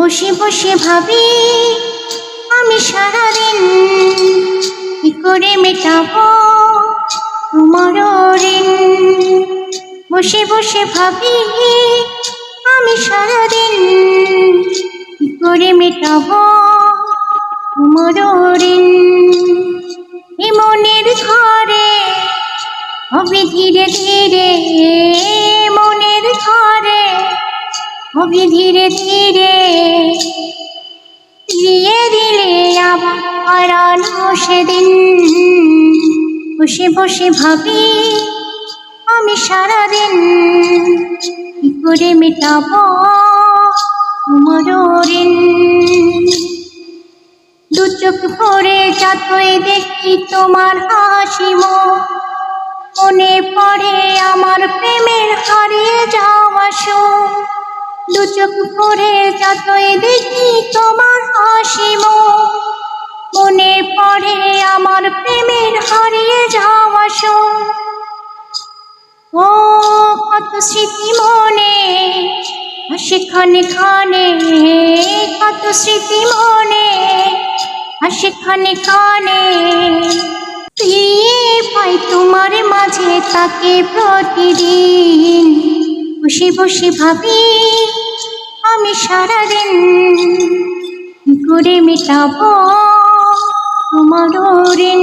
বসে বসে ভাবি, আমি সারাদিন কি করে মেটাবো তোমার ঋণ? বসে বসে ভাবি, আমি সারাদিন কি করে মেটাবো তোমার ঋণ? মনের ঘরে হবে ধীরে ধীরে মনের ঘরে হবে ধীরে ধীরে। ফিরিয়ে দিলে আবার হারানো সেদিন। বসে বসে ভাবি, আমি সারাদিন কি করে মেটাবো তোমার ঋণ? দু চোখ ভরে যতই দেখি তোমার হাসি মনে পড়ে যতই দেখি তোমার হাসি মুখ মনে পড়ে আমার প্রেমের হারিয়ে যাওয়া ও, কত স্মৃতি মনে হাসি খানে কত স্মৃতি মনে হাসি খানে খানে প্রিয়ে পাই তোমার মাঝে তাকে প্রতিদিন বসে বসে ভাবি। আমি সারাদিন করে মেটাবো তোমার ঋণ?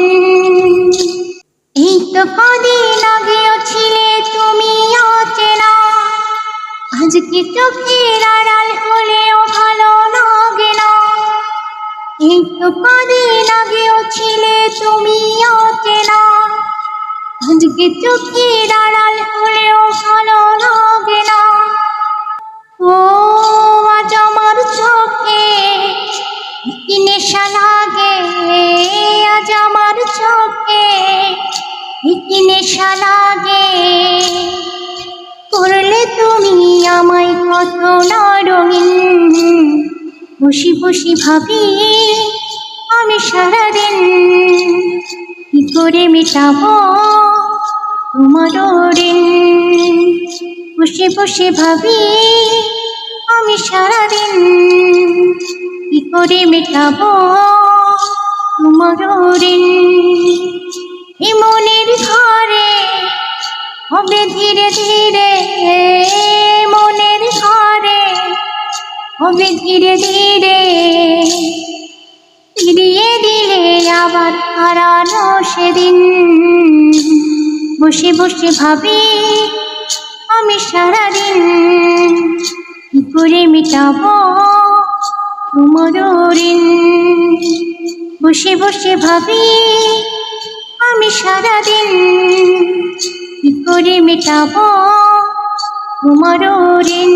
এই তো কদিন আগেও ছিলে তুমি অচেনা। আজকে চোখের আড়াল হলেও ভালো লাগে না। এই তো কদিন আগেও ছিলে তুমি অচেনা। আজকে চোখের নেশা লাগে, আজ আমার চোখে কি নেশা লাগে। করলে তুমি আমায় কত না রঙিন বসি বসি ভাবি আমি সারাদিন। কি করে মেটাবো তোমার ঋণ? বসে বসে ভাবি আমি সারাদিন। কি করে মেটাবো তোমার ঋণ এ মনের ঘরে হবে ধীরে ধীরে মনের ঘরে হবে ধীরে ধীরে। ফিরিয়ে দিলে আবার হারানো সেদিন। বসে বসে ভাবি আমি সারাদিন কি করে মেটাবো? বসে বসে ভাবি আমি সারাদিন কি করে মেটাবো তোমার ঋণ?